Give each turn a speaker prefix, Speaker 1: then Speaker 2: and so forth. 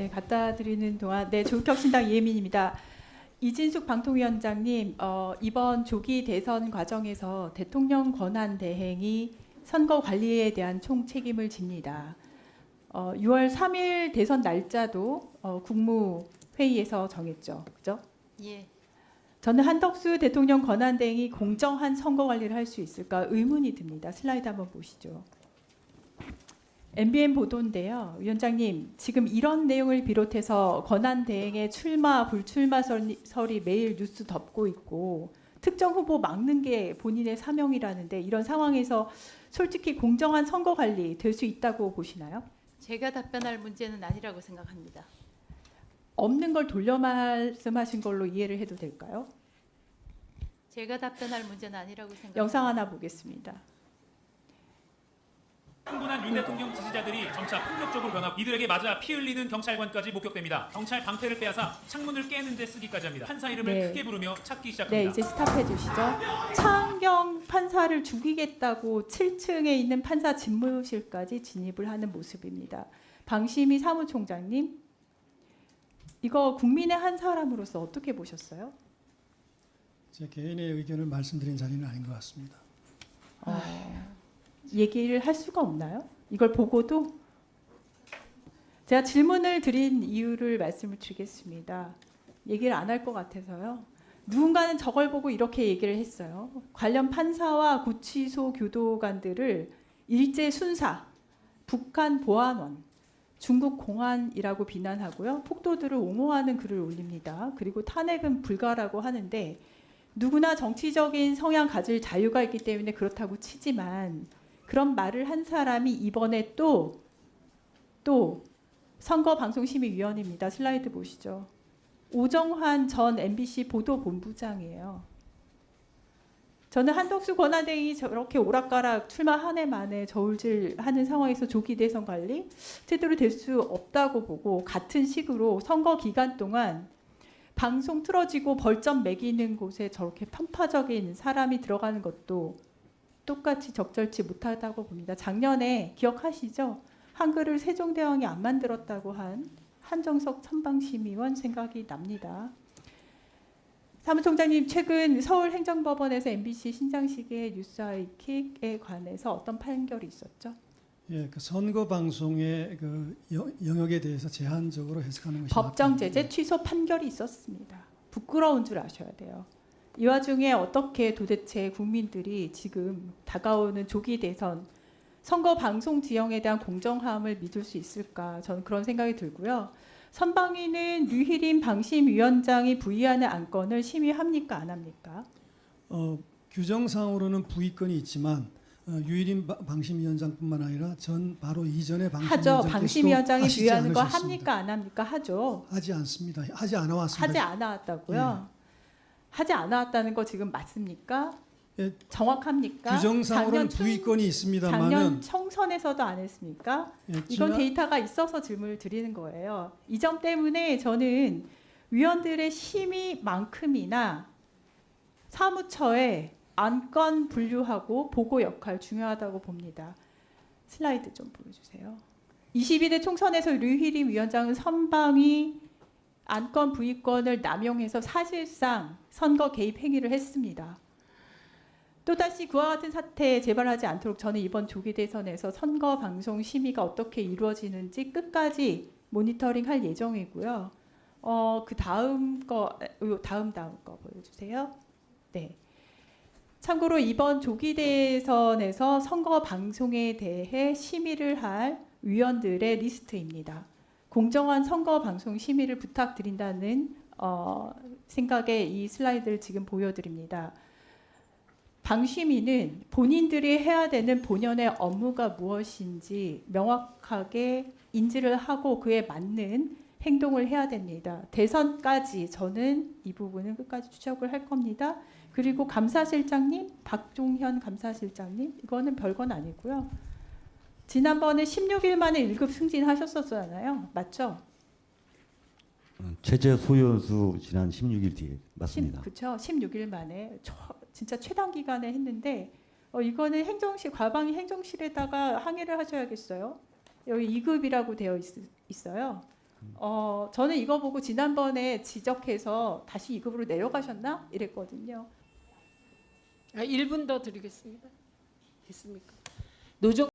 Speaker 1: 네, 갖다 드리는 동안 네, 조국혁신당 이혜민입니다. 이진숙 방통위원장님, 어, 이번 조기 대선 과정에서 대통령 권한 대행이 선거 관리에 대한 총 책임을 집니다. 어, 6월 3일 대선 날짜도 어, 국무회의에서 정했죠. 그죠?
Speaker 2: 예.
Speaker 1: 저는 한덕수 대통령 권한 대행이 공정한 선거 관리를 할 수 있을까 의문이 듭니다. 슬라이드 한번 보시죠. MBN 보도인데요. 위원장님, 지금 이런 내용을 비롯해서 권한 대행의 출마 불출마 설이, 매일 뉴스 덮고 있고 특정 후보 막는 게 본인의 사명이라는데 이런 상황에서 솔직히 공정한 선거 관리 될 수 있다고 보시나요?
Speaker 2: 제가 답변할 문제는 아니라고 생각합니다.
Speaker 1: 없는 걸 돌려 말씀하신 걸로 이해를 해도 될까요?
Speaker 2: 제가 답변할 문제는 아니라고 생각합니다.
Speaker 1: 영상 하나 보겠습니다.
Speaker 3: 흥분한 윤 대통령 지지자들이 점차 폭력적으로 변하고 이들에게 맞아 피 흘리는 경찰관까지 목격됩니다. 경찰 방패를 빼앗아 창문을 깨는 데 쓰기까지 합니다. 판사 이름을
Speaker 1: 네.
Speaker 3: 크게 부르며 찾기
Speaker 1: 네,
Speaker 3: 시작합니다.
Speaker 1: 이제 스탑해 주시죠. 창경 판사를 죽이겠다고 7층에 있는 판사 집무실까지 진입을 하는 모습입니다. 방심희 사무총장님, 이거 국민의 한 사람으로서 어떻게 보셨어요?
Speaker 4: 제 개인의 의견을 말씀드린 자리는 아닌 것 같습니다.
Speaker 1: 얘기를 할 수가 없나요? 이걸 보고도 제가 질문을 드린 이유를 말씀을 드리겠습니다. 얘기를 안 할 것 같아서요. 누군가는 저걸 보고 이렇게 얘기를 했어요. 관련 판사와 구치소 교도관들을 일제 순사, 북한 보안원, 중국 공안이라고 비난하고요. 폭도들을 옹호하는 글을 올립니다. 그리고 탄핵은 불가라고 하는데 누구나 정치적인 성향 가질 자유가 있기 때문에 그렇다고 치지만 그런 말을 한 사람이 이번에 또, 또 선거방송심의위원입니다. 슬라이드 보시죠. 오정환 전 MBC 보도본부장이에요. 저는 한덕수 권한대행이 저렇게 오락가락 출마 한 해 만에 저울질 하는 상황에서 조기 대선 관리 제대로 될 수 없다고 보고 같은 식으로 선거 기간 동안 방송 틀어지고 벌점 매기는 곳에 저렇게 편파적인 사람이 들어가는 것도 똑같이 적절치 못하다고 봅니다. 작년에 기억하시죠? 한글을 세종대왕이 안 만들었다고 한 한정석 선방심의원 생각이 납니다. 사무총장님 최근 서울행정법원에서 MBC 신장식의 뉴스아이킥에 관해서 어떤 판결이 있었죠?
Speaker 4: 예, 그 선거 방송의 그 여- 영역에 대해서 제한적으로 해석하는 것이
Speaker 1: 법정 제재 취소 판결이 있었습니다. 부끄러운 줄 아셔야 돼요. 이 와중에 어떻게 도대체 국민들이 지금 다가오는 조기 대선 선거 방송 지형에 대한 공정함을 믿을 수 있을까? 저는 그런 생각이 들고요. 선방위는 류희림 방심위원장이 부의하는 안건을 심의합니까? 안 합니까?
Speaker 4: 어, 규정상으로는 부의권이 있지만 어, 유일인 바- 방심위원장뿐만 아니라 전 바로 이전의
Speaker 1: 하죠.
Speaker 4: 방심위원장께서도
Speaker 1: 방심위원장이 부의하는 거
Speaker 4: 않으셨습니다.
Speaker 1: 합니까? 안 합니까? 하죠.
Speaker 4: 하지 않습니다. 하지 않아 왔습니다.
Speaker 1: 하지 않아 왔다고요. 하지 않아 왔다는 거 지금 맞습니까?
Speaker 4: 예,
Speaker 1: 정확합니까?
Speaker 4: 규정상으로는
Speaker 1: 춘-
Speaker 4: 부의권이
Speaker 1: 작년
Speaker 4: 있습니다만은
Speaker 1: 총선에서도 안 했습니까?
Speaker 4: 예,
Speaker 1: 이건
Speaker 4: 지난-
Speaker 1: 데이터가 있어서 질문을 드리는 거예요. 이 점 때문에 저는 위원들의 심의만큼이나 사무처의 안건 분류하고 보고 역할 중요하다고 봅니다. 슬라이드 좀 보여주세요. 22대 총선에서 류희림 위원장은 선방위 안건 부의권을 남용해서 사실상 선거 개입 행위를 했습니다. 또다시 그와 같은 사태 재발하지 않도록 저는 이번 조기 대선에서 선거 방송 심의가 어떻게 이루어지는지 끝까지 모니터링 할 예정이고요. 어, 그 다음 거요 다음 다음 거 보여주세요. 네. 참고로 이번 조기 대선에서 선거 방송에 대해 심의를 할 위원들의 리스트입니다. 공정한 선거 방송 심의를 부탁드린다는 어, 생각에 이 슬라이드를 지금 보여드립니다. 방심위는 본인들이 해야 되는 본연의 업무가 무엇인지 명확하게 인지를 하고 그에 맞는 행동을 해야 됩니다. 대선까지 저는 이 부분은 끝까지 추적을 할 겁니다. 그리고 감사실장님, 박종현 감사실장님, 이거는 별건 아니고요. 지난번에 16일 만에 1급 승진하셨었잖아요. 맞죠?
Speaker 5: 어, 최재 소연수 지난 16일 뒤에 맞습니다.
Speaker 1: 그렇죠. 16일 만에 초, 진짜 최단 기간에 했는데 어, 이거는 행정실 과방위 행정실에다가 항의를 하셔야겠어요. 여기 2급이라고 되어 있, 있어요. 어, 저는 이거 보고 지난번에 지적해서 다시 2급으로 내려가셨나 이랬거든요.
Speaker 6: 아, 1분 더 드리겠습니다. 됐습니까? 노정